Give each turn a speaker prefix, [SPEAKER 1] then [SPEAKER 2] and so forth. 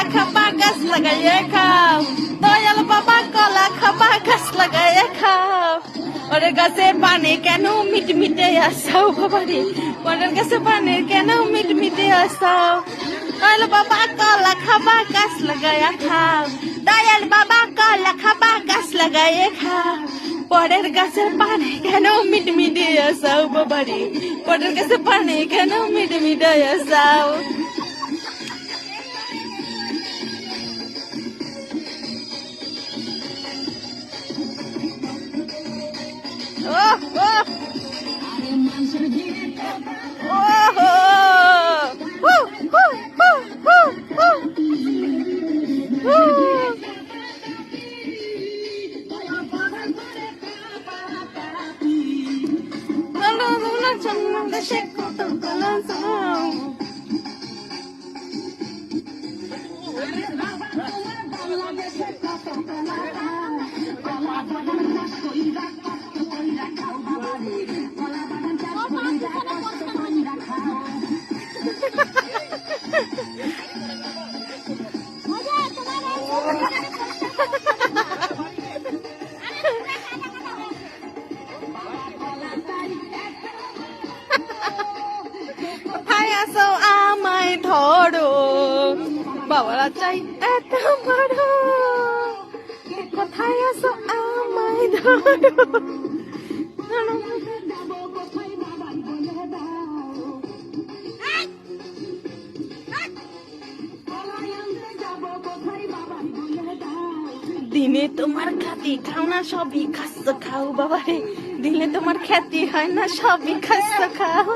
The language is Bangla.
[SPEAKER 1] লাগাইয়ে খাও দয়াল বাবা কলা খাবা গাছ লাগাইয়ে খাও ওরে গাছে পানি কেন মিট মিটে আসাও বাবারে ওরের গাছে পানি কেন মিট মিটে আসাও দয়াল বাবা কলা খাবা গাছ লাগাইয়া খাও দয়াল বাবা কলা খাবা গাছ লাগাইয়ে খাও পরের গাছে পানি কেন মিট মিটে আসাও বাবারে পরের গাছে পানি কেন মিট মিটে আসাও Oh, oh. আমায় ধরো। চাই এত কোথায় আমায় ধরো? দিনে তোমার খ্যাতি খাও না, সবই খাস খাও বাবারে। দিলে তোমার খ্যাতি হয় না, সবই খাস খাও।